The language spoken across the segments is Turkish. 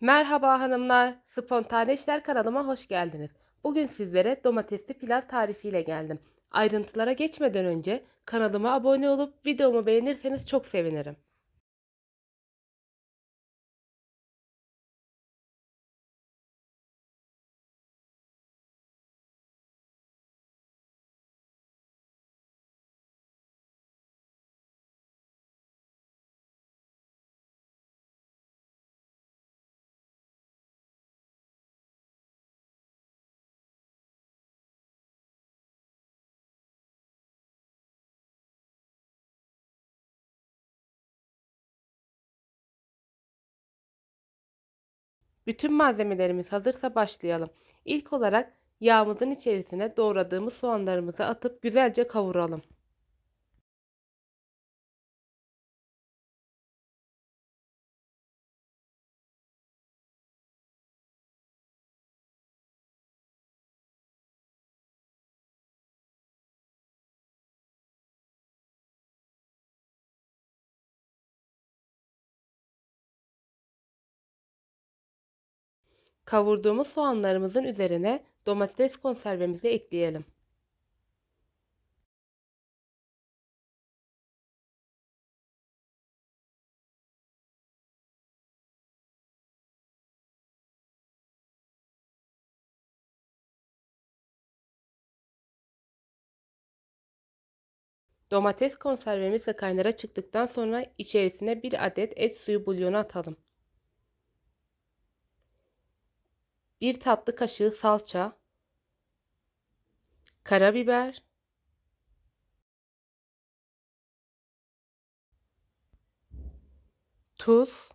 Merhaba hanımlar, Spontane İşler kanalıma hoş geldiniz. Bugün sizlere domatesli pilav tarifiyle geldim. Ayrıntılara geçmeden önce kanalıma abone olup videomu beğenirseniz çok sevinirim. Bütün malzemelerimiz hazırsa başlayalım. İlk olarak yağımızın içerisine doğradığımız soğanlarımızı atıp güzelce kavuralım. Kavurduğumuz soğanlarımızın üzerine domates konservemizi ekleyelim. Domates konservemiz kaynara çıktıktan sonra içerisine bir adet et suyu bulyonu atalım. Bir tatlı kaşığı salça, karabiber, tuz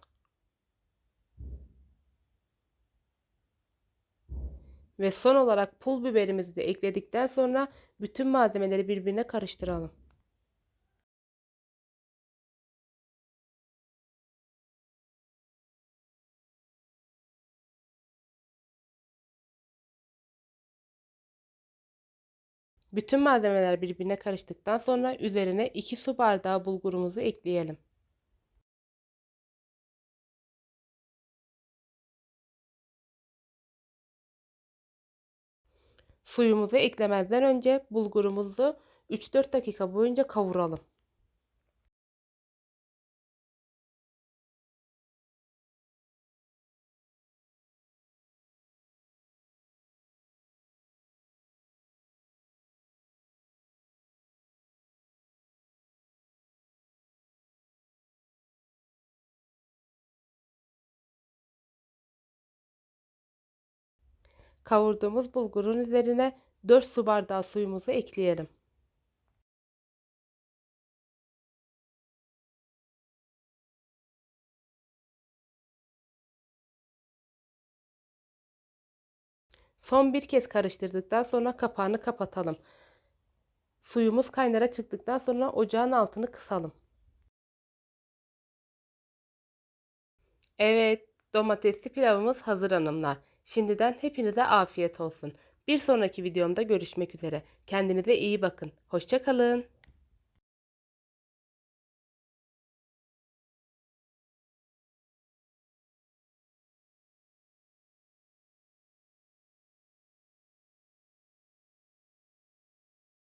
ve son olarak pul biberimizi de ekledikten sonra bütün malzemeleri birbirine karıştıralım. Bütün malzemeler birbirine karıştıktan sonra üzerine 2 su bardağı bulgurumuzu ekleyelim. Suyumuzu eklemezden önce bulgurumuzu 3-4 dakika boyunca kavuralım. Kavurduğumuz bulgurun üzerine 4 su bardağı suyumuzu ekleyelim. Son bir kez karıştırdıktan sonra kapağını kapatalım. Suyumuz kaynara çıktıktan sonra ocağın altını kısalım. Evet, domatesli pilavımız hazır hanımlar. Şimdiden hepinize afiyet olsun. Bir sonraki videomda görüşmek üzere. Kendinize iyi bakın. Hoşçakalın.